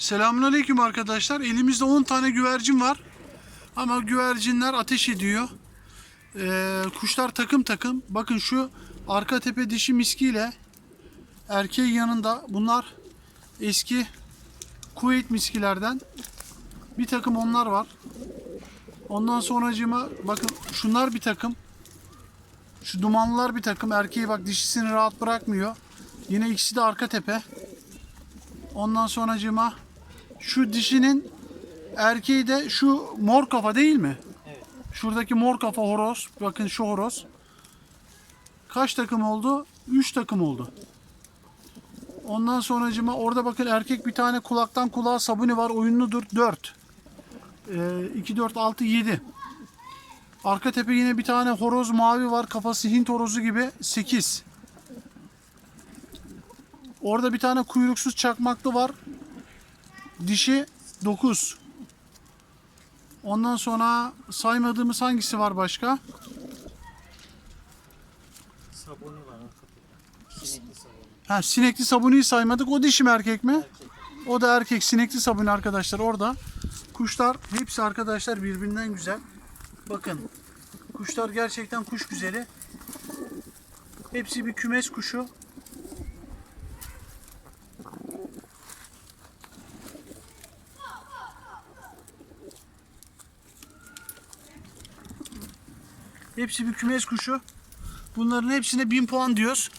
Selamünaleyküm arkadaşlar. Elimizde 10 tane güvercin var. Ama güvercinler ateş ediyor. Ee, kuşlar takım takım. Bakın şu arka tepe dişi miskiyle erkeğin yanında bunlar eski Kuveyt miskilerden. Bir takım onlar var. Ondan sonracığıma bakın şunlar bir takım. Şu dumanlılar bir takım. Erkeği bak dişisini rahat bırakmıyor. Yine ikisi de arka tepe. Ondan sonracığıma şu dişinin erkeği de şu mor kafa değil mi? Evet. Şuradaki mor kafa horoz. Bakın şu horoz. Kaç takım oldu? 3 takım oldu. Ondan sonracıma orada bakın erkek bir tane kulaktan kulağa sabuni var. Oyunludur 4. Ee, 2, 4, 6, 7. Arka tepe yine bir tane horoz mavi var. Kafası Hint horozu gibi 8. Orada bir tane kuyruksuz çakmaklı var. Dişi 9. Ondan sonra saymadığımız hangisi var başka? Sabunu var arkada. Sinekli sabunu. Ha, sinekli sabuniyi saymadık. O dişi mi erkek mi? Erkek. O da erkek. Sinekli sabuni arkadaşlar orada. Kuşlar hepsi arkadaşlar birbirinden güzel. Bakın. Kuşlar gerçekten kuş güzeli. Hepsi bir kümes kuşu. Hepsi bir kümes kuşu. Bunların hepsine 1000 puan diyoruz.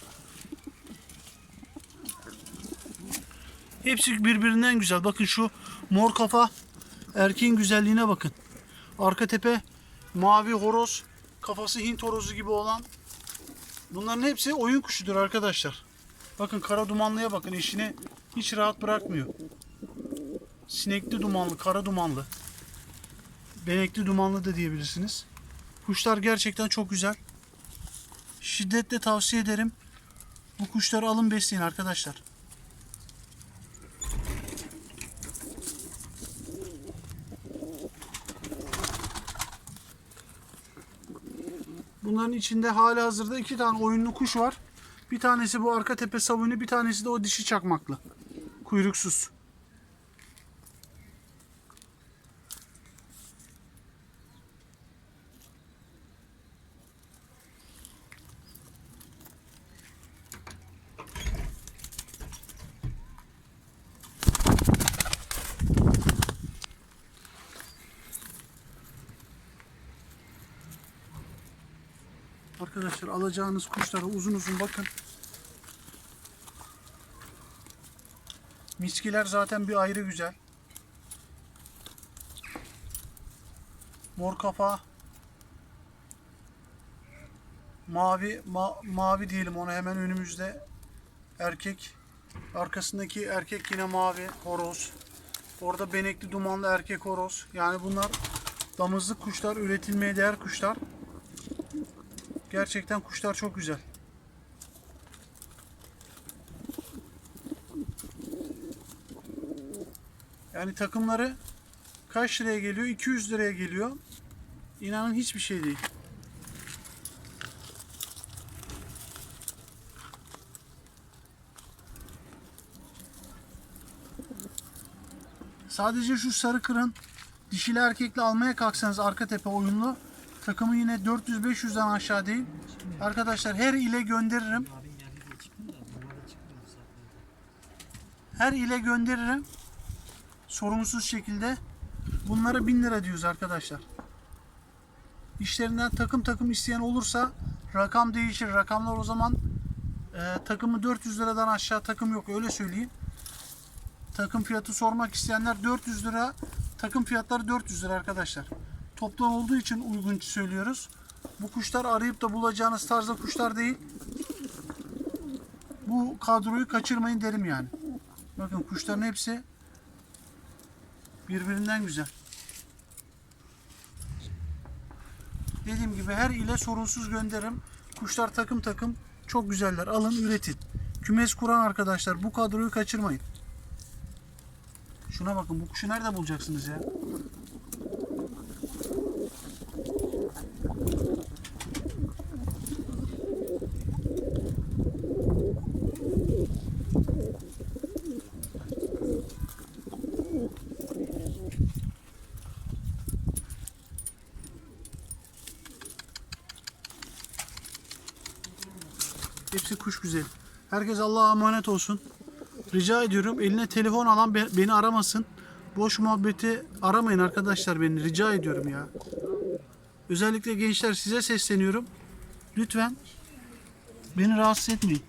Hepsi birbirinden güzel. Bakın şu mor kafa erkeğin güzelliğine bakın. Arka tepe mavi horoz, kafası Hint horozu gibi olan. Bunların hepsi oyun kuşudur arkadaşlar. Bakın kara dumanlıya bakın eşini hiç rahat bırakmıyor. Sinekli dumanlı, kara dumanlı. Benekli dumanlı da diyebilirsiniz. Kuşlar gerçekten çok güzel. Şiddetle tavsiye ederim. Bu kuşları alın besleyin arkadaşlar. Bunların içinde hala hazırda iki tane oyunlu kuş var. Bir tanesi bu arka tepe sabuni, bir tanesi de o dişi çakmaklı. Kuyruksuz. Arkadaşlar alacağınız kuşlara uzun uzun bakın. Miskiler zaten bir ayrı güzel. Mor kafa. Mavi ma- mavi diyelim ona hemen önümüzde erkek. Arkasındaki erkek yine mavi horoz. Orada benekli dumanlı erkek horoz. Yani bunlar damızlık kuşlar, üretilmeye değer kuşlar. Gerçekten kuşlar çok güzel. Yani takımları kaç liraya geliyor? 200 liraya geliyor. İnanın hiçbir şey değil. Sadece şu sarı kırın dişili erkekle almaya kalksanız arka tepe oyunlu takımı yine 400-500'den aşağı değil. Arkadaşlar her ile gönderirim. Her ile gönderirim. Sorunsuz şekilde. Bunlara 1000 lira diyoruz arkadaşlar. İşlerinden takım takım isteyen olursa rakam değişir. Rakamlar o zaman e, takımı 400 liradan aşağı takım yok öyle söyleyeyim. Takım fiyatı sormak isteyenler 400 lira. Takım fiyatları 400 lira arkadaşlar. Toplam olduğu için uygun söylüyoruz. Bu kuşlar arayıp da bulacağınız tarzda kuşlar değil. Bu kadroyu kaçırmayın derim yani. Bakın kuşların hepsi birbirinden güzel. Dediğim gibi her ile sorunsuz gönderirim. Kuşlar takım takım çok güzeller. Alın üretin. Kümes kuran arkadaşlar bu kadroyu kaçırmayın. Şuna bakın bu kuşu nerede bulacaksınız ya? Hepsi kuş güzel. Herkes Allah'a emanet olsun. Rica ediyorum eline telefon alan be- beni aramasın. Boş muhabbeti aramayın arkadaşlar beni. Rica ediyorum ya. Özellikle gençler size sesleniyorum. Lütfen beni rahatsız etmeyin.